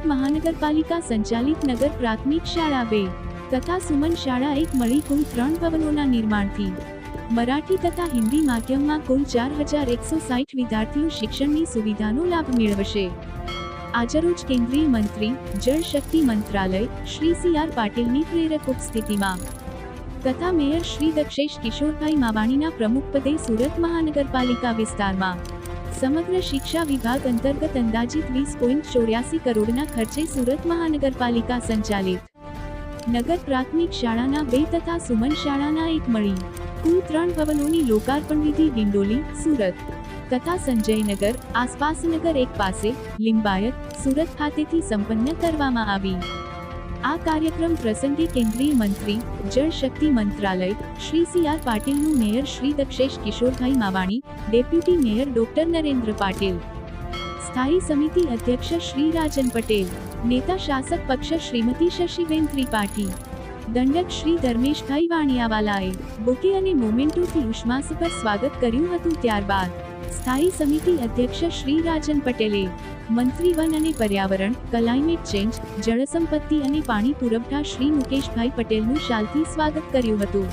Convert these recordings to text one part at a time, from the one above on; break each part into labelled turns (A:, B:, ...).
A: મહાનગરપાલિકા સંચાલિત નગર પ્રાથમિક શાળા બે, તથા સુમન શાળા એક મળી કુલ ત્રણ ભવનોના નિર્માણથી. મરાઠી તથા હિન્દી માધ્યમમાં કુલ ચાર હજાર એકસો સાઠ વિદ્યાર્થીઓ શિક્ષણની સુવિધાનો લાભ મેળવશે. આજરોજ કેન્દ્રીય મંત્રી જળશક્તિ મંત્રાલય, શ્રી સી આર પાટીલની પ્રેરક ઉપસ્થિતિમાં. તથા મેયર શ્રી દક્ષેશ કિશોરભાઈ માવાણીના પ્રમુખપદે સુરત મહાનગરપાલિકા વિસ્તારમાં. સમગ્ર શિક્ષા વિભાગ અંતર્ગત અંદાજિત વીસ પોઈન્ટ ચોર્યાસી કરોડના ખર્ચે સુરત મહાનગરપાલિકા સંચાલિત. નગર પ્રાથમિક શાળાના બે તથા સુમન શાળાના એક મળી. કુલ ત્રણ ભવનોની લોકાર્પણ વિધિ ડિંડોલી સુરત. તથા સંજયનગર આસપાસનગર એક પાસે, લિંબાયત, સુરત ખાતેથી સંપન્ન કરવામાં આવી. આ કાર્યક્રમ પ્રસંગે કેન્દ્રીય મંત્રી, જળ શક્તિ મંત્રાલય, Shri C R પાટીલનું mayor Shri Dakshesh Kishorbhai Mavani, deputy mayor doctor Narendra Patil. સ્થાયી સમિતિ અધ્યક્ષ શ્રી રાજન પટેલ. નેતા શાસક પક્ષ શ્રીમતી શશીબેન ત્રિપાઠી. દંડક શ્રી ધર્મેશભાઈ વાણિયાવાલાએ બુકે અને મોમેન્ટોથી ઉષ્માસભર સ્વાગત કર્યું હતું ત્યારબાદ સ્થાયી સમિતિ અધ્યક્ષ શ્રી રાજન પટેલે મંત્રી વન અને પર્યાવરણ, ક્લાઇમેટ ચેન્જ, જળસંપત્તિ અને પાણી પુરવઠા શ્રી મુકેશભાઈ પટેલનું શાલથી સ્વાગત કર્યું હતું.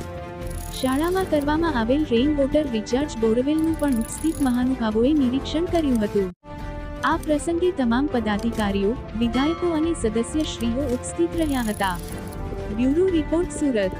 A: શાળામાં કરવામાં આવેલ રેઇન વોટર રિચાર્જ બોરવેલનું પણ ઉપસ્થિત મહાનુભાવોએ નિરીક્ષણ કર્યું હતું. આ પ્રસંગે તમામ પદાધિકારીઓ, વિધાયકો અને સદસ્યશ્રીઓ ઉપસ્થિત રહ્યા હતા. Bureau report Surat